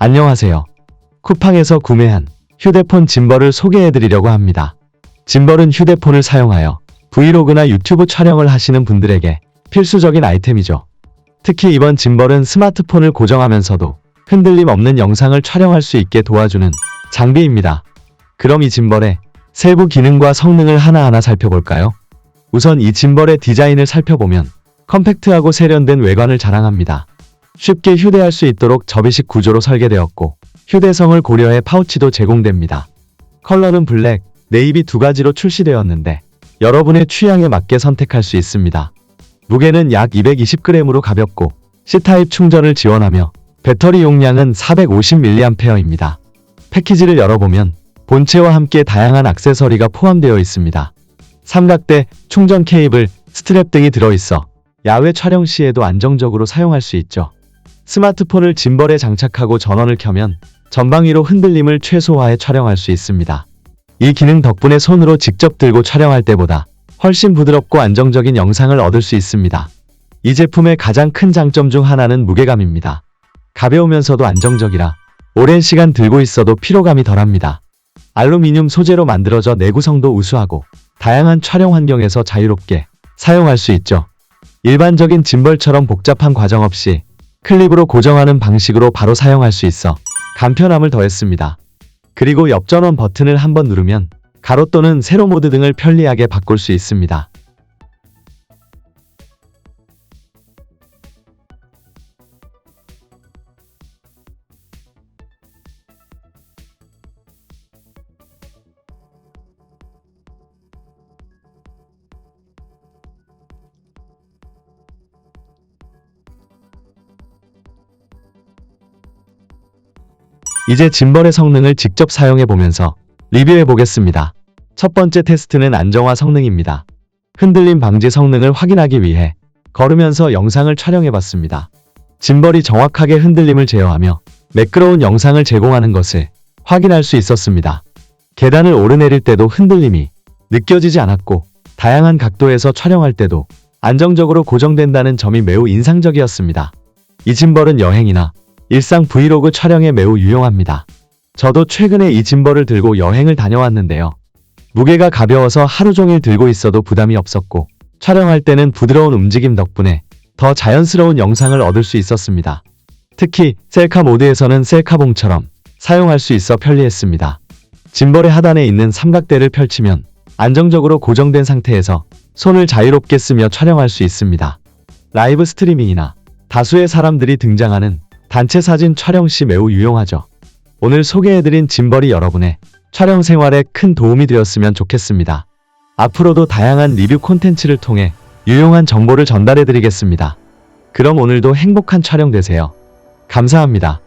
안녕하세요. 쿠팡에서 구매한 휴대폰 짐벌을 소개해드리려고 합니다. 짐벌은 휴대폰을 사용하여 브이로그나 유튜브 촬영을 하시는 분들에게 필수적인 아이템이죠. 특히 이번 짐벌은 스마트폰을 고정하면서도 흔들림 없는 영상을 촬영할 수 있게 도와주는 장비입니다. 그럼 이 짐벌의 세부 기능과 성능을 하나하나 살펴볼까요? 우선 이 짐벌의 디자인을 살펴보면 컴팩트하고 세련된 외관을 자랑합니다. 쉽게 휴대할 수 있도록 접이식 구조로 설계되었고 휴대성을 고려해 파우치도 제공됩니다. 컬러는 블랙, 네이비 두 가지로 출시되었는데 여러분의 취향에 맞게 선택할 수 있습니다. 무게는 약 220g으로 가볍고 C타입 충전을 지원하며 배터리 용량은 450mAh입니다. 패키지를 열어보면 본체와 함께 다양한 액세서리가 포함되어 있습니다. 삼각대, 충전 케이블, 스트랩 등이 들어있어 야외 촬영 시에도 안정적으로 사용할 수 있죠. 스마트폰을 짐벌에 장착하고 전원을 켜면 전방위로 흔들림을 최소화해 촬영할 수 있습니다. 이 기능 덕분에 손으로 직접 들고 촬영할 때보다 훨씬 부드럽고 안정적인 영상을 얻을 수 있습니다. 이 제품의 가장 큰 장점 중 하나는 무게감입니다. 가벼우면서도 안정적이라 오랜 시간 들고 있어도 피로감이 덜합니다. 알루미늄 소재로 만들어져 내구성도 우수하고 다양한 촬영 환경에서 자유롭게 사용할 수 있죠. 일반적인 짐벌처럼 복잡한 과정 없이 클립으로 고정하는 방식으로 바로 사용할 수 있어 간편함을 더했습니다. 그리고 옆 전원 버튼을 한번 누르면 가로 또는 세로 모드 등을 편리하게 바꿀 수 있습니다. 이제 짐벌의 성능을 직접 사용해 보면서 리뷰해 보겠습니다. 첫 번째 테스트는 안정화 성능입니다. 흔들림 방지 성능을 확인하기 위해 걸으면서 영상을 촬영해 봤습니다. 짐벌이 정확하게 흔들림을 제어하며 매끄러운 영상을 제공하는 것을 확인할 수 있었습니다. 계단을 오르내릴 때도 흔들림이 느껴지지 않았고 다양한 각도에서 촬영할 때도 안정적으로 고정된다는 점이 매우 인상적이었습니다. 이 짐벌은 여행이나 일상 브이로그 촬영에 매우 유용합니다. 저도 최근에 이 짐벌을 들고 여행을 다녀왔는데요. 무게가 가벼워서 하루 종일 들고 있어도 부담이 없었고 촬영할 때는 부드러운 움직임 덕분에 더 자연스러운 영상을 얻을 수 있었습니다. 특히 셀카 모드에서는 셀카봉처럼 사용할 수 있어 편리했습니다. 짐벌의 하단에 있는 삼각대를 펼치면 안정적으로 고정된 상태에서 손을 자유롭게 쓰며 촬영할 수 있습니다. 라이브 스트리밍이나 다수의 사람들이 등장하는 단체 사진 촬영 시 매우 유용하죠. 오늘 소개해드린 짐벌이 여러분의 촬영 생활에 큰 도움이 되었으면 좋겠습니다. 앞으로도 다양한 리뷰 콘텐츠를 통해 유용한 정보를 전달해드리겠습니다. 그럼 오늘도 행복한 촬영 되세요. 감사합니다.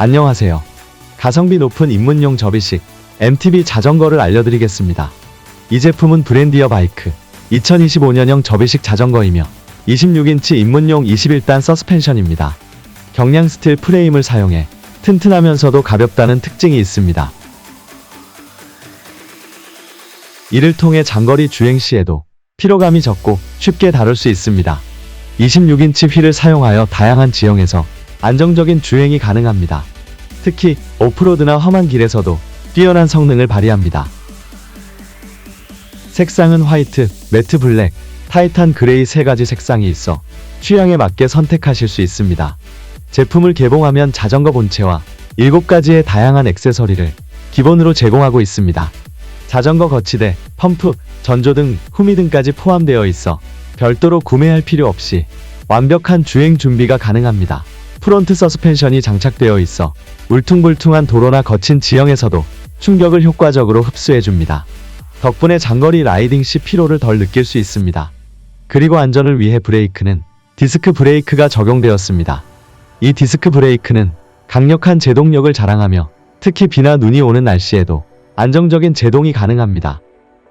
안녕하세요. 가성비 높은 입문용 접이식 MTB 자전거를 알려드리겠습니다. 이 제품은 브랜디어 바이크 2025년형 접이식 자전거이며 26인치 입문용 21단 서스펜션입니다. 경량 스틸 프레임을 사용해 튼튼하면서도 가볍다는 특징이 있습니다. 이를 통해 장거리 주행 시에도 피로감이 적고 쉽게 다룰 수 있습니다. 26인치 휠을 사용하여 다양한 지형에서 안정적인 주행이 가능합니다. 특히 오프로드나 험한 길에서도 뛰어난 성능을 발휘합니다. 색상은 화이트, 매트 블랙, 타이탄 그레이 세 가지 색상이 있어 취향에 맞게 선택하실 수 있습니다. 제품을 개봉하면 자전거 본체와 7가지의 다양한 액세서리를 기본으로 제공하고 있습니다. 자전거 거치대, 펌프, 전조 등, 후미 등까지 포함되어 있어 별도로 구매할 필요 없이 완벽한 주행 준비가 가능합니다. 프론트 서스펜션이 장착되어 있어 울퉁불퉁한 도로나 거친 지형에서도 충격을 효과적으로 흡수해줍니다. 덕분에 장거리 라이딩 시 피로를 덜 느낄 수 있습니다. 그리고 안전을 위해 브레이크는 디스크 브레이크가 적용되었습니다. 이 디스크 브레이크는 강력한 제동력을 자랑하며 특히 비나 눈이 오는 날씨에도 안정적인 제동이 가능합니다.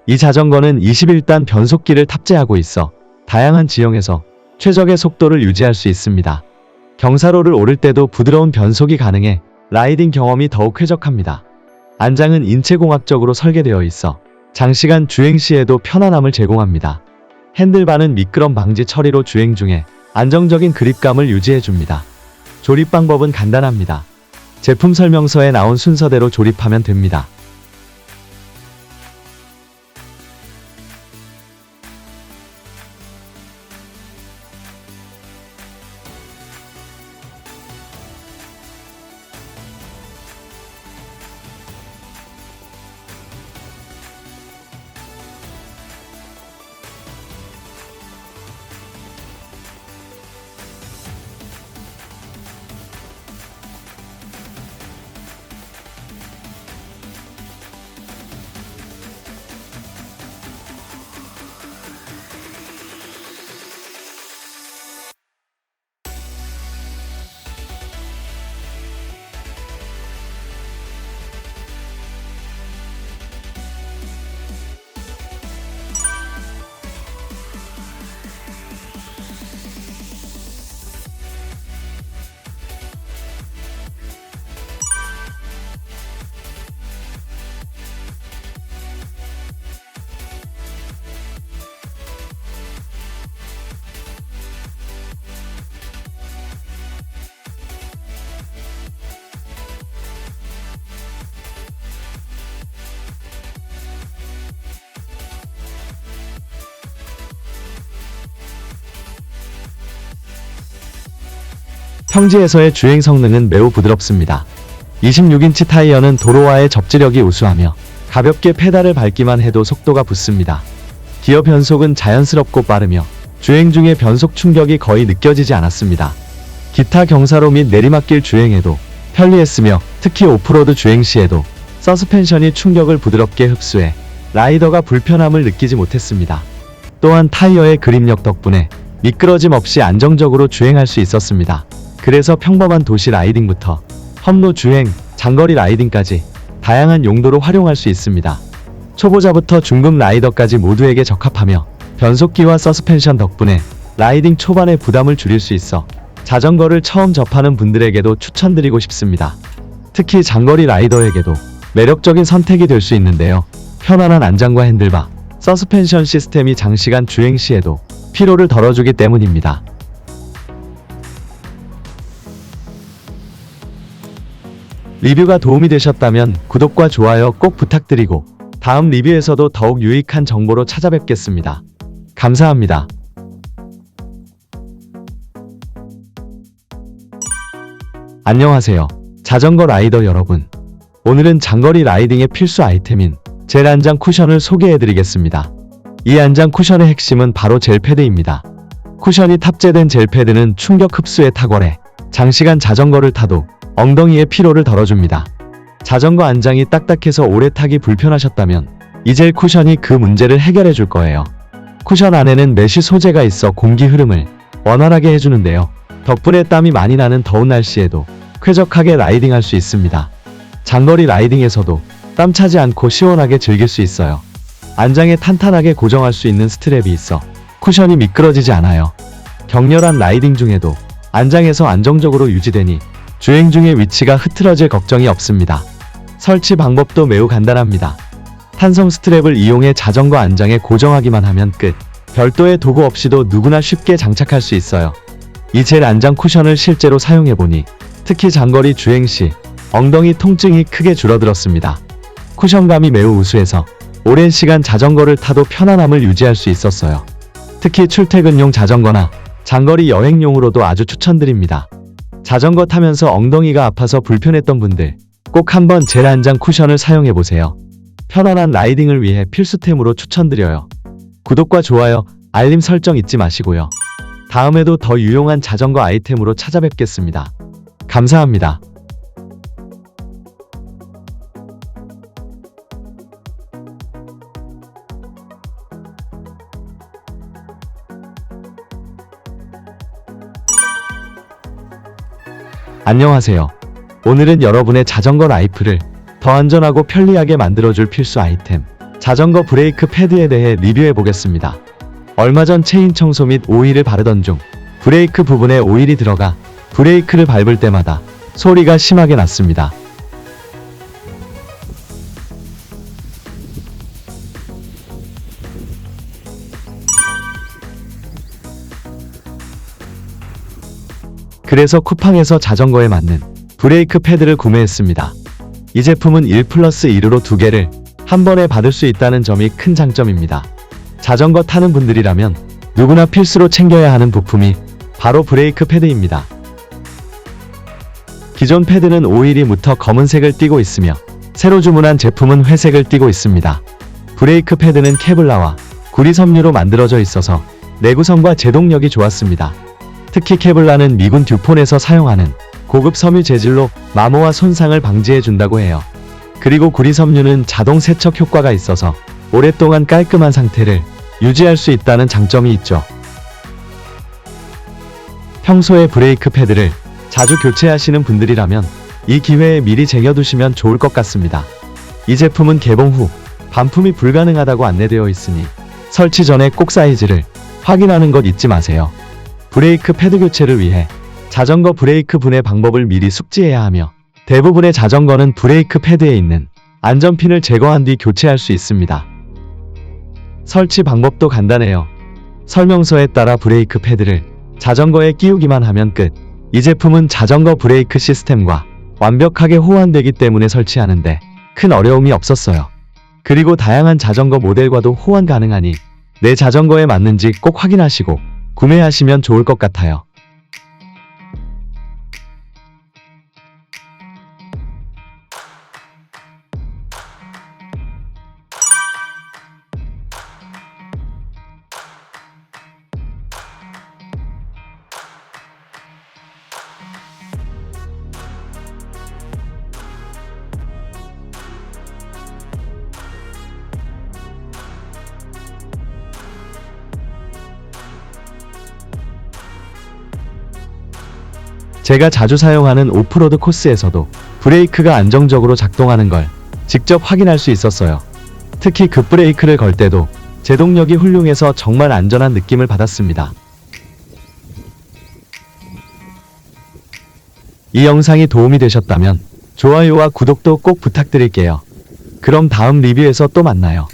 이 자전거는 21단 변속기를 탑재하고 있어 다양한 지형에서 최적의 속도를 유지할 수 있습니다. 경사로를 오를 때도 부드러운 변속이 가능해 라이딩 경험이 더욱 쾌적합니다. 안장은 인체공학적으로 설계되어 있어 장시간 주행 시에도 편안함을 제공합니다. 핸들바는 미끄럼 방지 처리로 주행 중에 안정적인 그립감을 유지해 줍니다. 조립 방법은 간단합니다. 제품 설명서에 나온 순서대로 조립하면 됩니다. 평지에서의 주행 성능은 매우 부드럽습니다. 26인치 타이어는 도로와의 접지력이 우수하며 가볍게 페달을 밟기만 해도 속도가 붙습니다. 기어 변속은 자연스럽고 빠르며 주행 중에 변속 충격이 거의 느껴지지 않았습니다. 기타 경사로 및 내리막길 주행에도 편리했으며 특히 오프로드 주행 시에도 서스펜션이 충격을 부드럽게 흡수해 라이더가 불편함을 느끼지 못했습니다. 또한 타이어의 그립력 덕분에 미끄러짐 없이 안정적으로 주행할 수 있었습니다. 그래서 평범한 도시 라이딩부터 험로 주행, 장거리 라이딩까지 다양한 용도로 활용할 수 있습니다. 초보자부터 중급 라이더까지 모두에게 적합하며 변속기와 서스펜션 덕분에 라이딩 초반의 부담을 줄일 수 있어 자전거를 처음 접하는 분들에게도 추천드리고 싶습니다. 특히 장거리 라이더에게도 매력적인 선택이 될 수 있는데요. 편안한 안장과 핸들바, 서스펜션 시스템이 장시간 주행 시에도 피로를 덜어주기 때문입니다. 리뷰가 도움이 되셨다면 구독과 좋아요 꼭 부탁드리고 다음 리뷰에서도 더욱 유익한 정보로 찾아뵙겠습니다. 감사합니다. 안녕하세요. 자전거 라이더 여러분. 오늘은 장거리 라이딩의 필수 아이템인 젤 안장 쿠션을 소개해드리겠습니다. 이 안장 쿠션의 핵심은 바로 젤 패드입니다. 쿠션이 탑재된 젤 패드는 충격 흡수에 탁월해 장시간 자전거를 타도 엉덩이의 피로를 덜어줍니다. 자전거 안장이 딱딱해서 오래 타기 불편하셨다면 이젤 쿠션이 그 문제를 해결해 줄 거예요. 쿠션 안에는 메쉬 소재가 있어 공기 흐름을 원활하게 해주는데요. 덕분에 땀이 많이 나는 더운 날씨에도 쾌적하게 라이딩할 수 있습니다. 장거리 라이딩에서도 땀 차지 않고 시원하게 즐길 수 있어요. 안장에 탄탄하게 고정할 수 있는 스트랩이 있어 쿠션이 미끄러지지 않아요. 격렬한 라이딩 중에도 안장에서 안정적으로 유지되니 주행 중에 위치가 흐트러질 걱정이 없습니다. 설치 방법도 매우 간단합니다. 탄성 스트랩을 이용해 자전거 안장에 고정하기만 하면 끝. 별도의 도구 없이도 누구나 쉽게 장착할 수 있어요. 이 젤 안장 쿠션을 실제로 사용해보니 특히 장거리 주행 시 엉덩이 통증이 크게 줄어들었습니다. 쿠션감이 매우 우수해서 오랜 시간 자전거를 타도 편안함을 유지할 수 있었어요. 특히 출퇴근용 자전거나 장거리 여행용으로도 아주 추천드립니다. 자전거 타면서 엉덩이가 아파서 불편했던 분들 꼭 한번 젤 안장 쿠션을 사용해 보세요. 편안한 라이딩을 위해 필수템으로 추천드려요. 구독과 좋아요, 알림 설정 잊지 마시고요. 다음에도 더 유용한 자전거 아이템으로 찾아뵙겠습니다. 감사합니다. 안녕하세요. 오늘은 여러분의 자전거 라이프를 더 안전하고 편리하게 만들어줄 필수 아이템, 자전거 브레이크 패드에 대해 리뷰해 보겠습니다. 얼마 전 체인 청소 및 오일을 바르던 중 브레이크 부분에 오일이 들어가 브레이크를 밟을 때마다 소리가 심하게 났습니다. 그래서 쿠팡에서 자전거에 맞는 브레이크 패드를 구매했습니다. 이 제품은 1 플러스 1으로 두 개를 한 번에 받을 수 있다는 점이 큰 장점입니다. 자전거 타는 분들이라면 누구나 필수로 챙겨야 하는 부품이 바로 브레이크 패드입니다. 기존 패드는 오일이 묻어 검은색을 띠고 있으며 새로 주문한 제품은 회색을 띠고 있습니다. 브레이크 패드는 케블라와 구리 섬유로 만들어져 있어서 내구성과 제동력이 좋았습니다. 특히 케블라는 미군 듀폰에서 사용하는 고급 섬유 재질로 마모와 손상을 방지해 준다고 해요. 그리고 구리 섬유는 자동 세척 효과가 있어서 오랫동안 깔끔한 상태를 유지할 수 있다는 장점이 있죠. 평소에 브레이크 패드를 자주 교체하시는 분들이라면 이 기회에 미리 쟁여두시면 좋을 것 같습니다. 이 제품은 개봉 후 반품이 불가능하다고 안내되어 있으니 설치 전에 꼭 사이즈를 확인하는 것 잊지 마세요. 브레이크 패드 교체를 위해 자전거 브레이크 분해 방법을 미리 숙지해야 하며 대부분의 자전거는 브레이크 패드에 있는 안전핀을 제거한 뒤 교체할 수 있습니다. 설치 방법도 간단해요. 설명서에 따라 브레이크 패드를 자전거에 끼우기만 하면 끝. 이 제품은 자전거 브레이크 시스템과 완벽하게 호환되기 때문에 설치하는데 큰 어려움이 없었어요. 그리고 다양한 자전거 모델과도 호환 가능하니 내 자전거에 맞는지 꼭 확인하시고 구매하시면 좋을 것 같아요. 제가 자주 사용하는 오프로드 코스에서도 브레이크가 안정적으로 작동하는 걸 직접 확인할 수 있었어요. 특히 급브레이크를 걸 때도 제동력이 훌륭해서 정말 안전한 느낌을 받았습니다. 이 영상이 도움이 되셨다면 좋아요와 구독도 꼭 부탁드릴게요. 그럼 다음 리뷰에서 또 만나요.